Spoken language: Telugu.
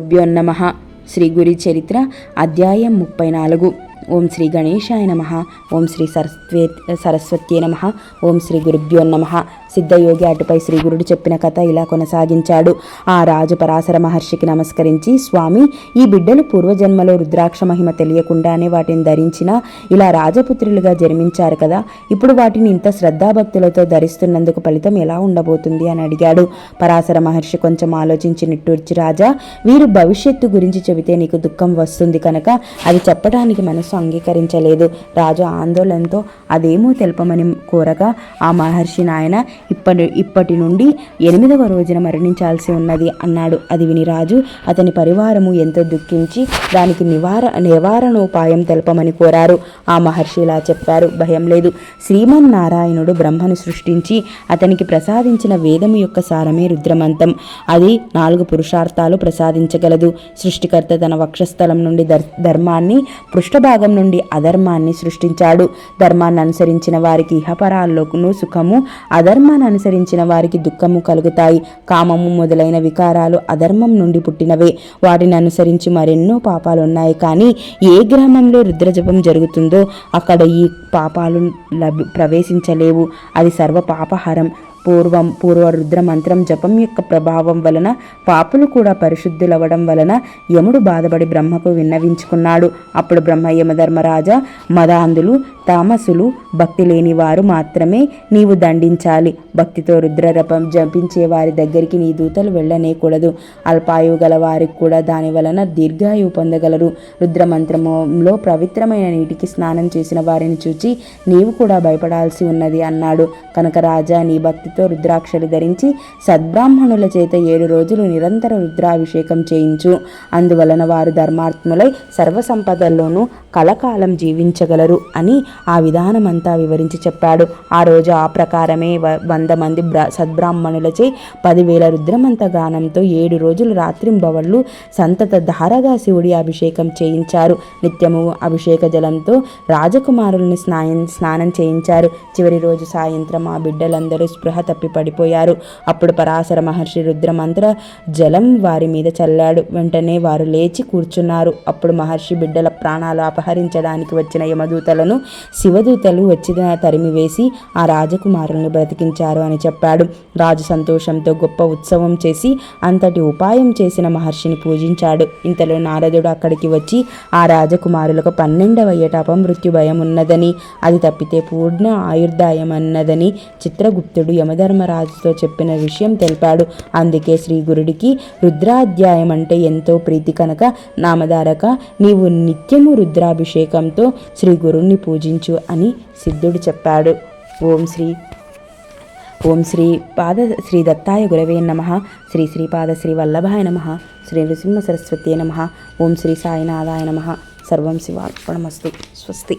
భ్యోన్నమ శ్రీ గురి చరిత్ర అధ్యాయం ముప్పై నాలుగు. ఓం శ్రీ గణేశాయ నమ ఓం శ్రీ సరస్వే సరస్వతి నమ ఓం శ్రీ గురుభ్యో నమ. సిద్ధయోగి అటుపై శ్రీ గురుడు చెప్పిన కథ ఇలా కొనసాగించాడు. ఆ రాజు పరాశర మహర్షికి నమస్కరించి స్వామి ఈ బిడ్డలు పూర్వజన్మలో రుద్రాక్ష మహిమ తెలియకుండానే వాటిని ధరించిన ఇలా రాజపుత్రులుగా జన్మించారు కదా. ఇప్పుడు వాటిని ఇంత శ్రద్ధాభక్తులతో ధరిస్తున్నందుకు ఫలితం ఎలా ఉండబోతుంది? అని అడిగాడు. పరాశర మహర్షి కొంచెం ఆలోచించి నిట్టూర్చి రాజా వీరు భవిష్యత్తు గురించి చెబితే నీకు దుఃఖం వస్తుంది కనుక అది చెప్పడానికి మనసు అంగీకరించలేదు. రాజు ఆందోళనతో అదేమో తెలపమని కోరగా ఆ మహర్షి నాయన ఇప్పటి ఇప్పటి నుండి ఎనిమిదవ రోజున మరణించాల్సి ఉన్నది అన్నాడు. అది విని రాజు అతని పరివారము ఎంతో దుఃఖించి దానికి నివార నివారణోపాయం తెలపమని కోరారు. ఆ మహర్షి ఇలా చెప్పారు. భయం లేదు. శ్రీమన్నారాయణుడు బ్రహ్మను సృష్టించి అతనికి ప్రసాదించిన వేదము యొక్క సారమే రుద్రమంతం. అది నాలుగు పురుషార్థాలు ప్రసాదించగలదు. సృష్టికర్త తన వక్షస్థలం నుండి ధర్మాన్ని పృష్ఠభాగం నుండి అధర్మాన్ని సృష్టించాడు. ధర్మాన్ని అనుసరించిన వారికి ఇహపరాల్లోను సుఖము అధర్మాన్ని అనుసరించిన వారికి దుఃఖము కలుగుతాయి. కామము మొదలైన వికారాలు అధర్మం నుండి పుట్టినవే. వాటిని అనుసరించి మరెన్నో పాపాలు ఉన్నాయి కానీ ఏ గ్రామంలో రుద్రజపం జరుగుతుందో అక్కడ ఈ పాపాలు లభి ప్రవేశించలేవు. అది సర్వ పాపహరం పూర్వం పూర్వ రుద్ర మంత్రం జపం యొక్క ప్రభావం వలన పాపులు కూడా పరిశుద్ధులవ్వడం వలన యముడు బాధపడి బ్రహ్మకు విన్నవించుకున్నాడు. అప్పుడు బ్రహ్మ యమధర్మరాజా మదాంధులు తామసులు భక్తి లేని వారు మాత్రమే నీవు దండించాలి. భక్తితో రుద్రరపం జపించే వారి దగ్గరికి నీ దూతలు వెళ్ళనేకూడదు. అల్పాయువు గల వారికి కూడా దాని వలన దీర్ఘాయువు పొందగలరు. రుద్రమంత్రంలో పవిత్రమైన నీటికి స్నానం చేసిన వారిని చూచి నీవు కూడా భయపడాల్సి ఉన్నది అన్నాడు. కనుక రాజా నీ భక్తితో రుద్రాక్షలు ధరించి సద్బ్రాహ్మణుల చేత ఏడు రోజులు నిరంతర రుద్రాభిషేకం చేయించు. అందువలన వారు ధర్మాత్ములై సర్వసంపదల్లోనూ కలకాలం జీవించగలరు అని ఆ విధానమంతా వివరించి చెప్పాడు. ఆ రోజు ఆ ప్రకారమే వ- వంద మంది బ్రా సద్బ్రాహ్మణులచే పదివేల రుద్రమంత గానంతో ఏడు రోజులు రాత్రింబవళ్ళు సంతత ధారగా శివుడి అభిషేకం చేయించారు. నిత్యము అభిషేక జలంతో రాజకుమారుల్ని స్నాయం స్నానం చేయించారు. చివరి రోజు సాయంత్రం ఆ బిడ్డలందరూ స్పృహ తప్పి పడిపోయారు. అప్పుడు పరాశర మహర్షి రుద్రమంత్ర జలం వారి మీద చల్లాడు. వెంటనే వారు లేచి కూర్చున్నారు. అప్పుడు మహర్షి బిడ్డల ప్రాణాలు అపహరించడానికి వచ్చిన యమదూతలను శివదూతలు వచ్చి తరిమివేసి ఆ రాజకుమారుల్ని బ్రతికించారు అని చెప్పాడు. రాజు సంతోషంతో గొప్ప ఉత్సవం చేసి అంతటి ఉపాయం చేసిన మహర్షిని పూజించాడు. ఇంతలో నారదుడు అక్కడికి వచ్చి ఆ రాజకుమారులకు పన్నెండవ ఏట అపమృత్యు భయం ఉన్నదని అది తప్పితే పూర్ణ ఆయుర్దాయం అన్నదని చిత్రగుప్తుడు యమధర్మరాజుతో చెప్పిన విషయం తెలిపాడు. అందుకే శ్రీ గురుడికి రుద్రాధ్యాయం అంటే ఎంతో ప్రీతి కనుక నామధారక నీవు నిత్యము రుద్రాభిషేకంతో శ్రీ గురుణ్ణి పూజించు అని సిద్ధుడు చెప్పాడు. ఓం శ్రీ ఓం శ్రీ పాద శ్రీ దత్తాయ గురవే నమ. శ్రీ శ్రీపాద శ్రీ వల్లభాయ నమ. శ్రీ నృసింహ సరస్వతి నమ. ఓం శ్రీ సాయినాథాయ నమ. సర్వం శివార్పణమస్తు. స్వస్తి.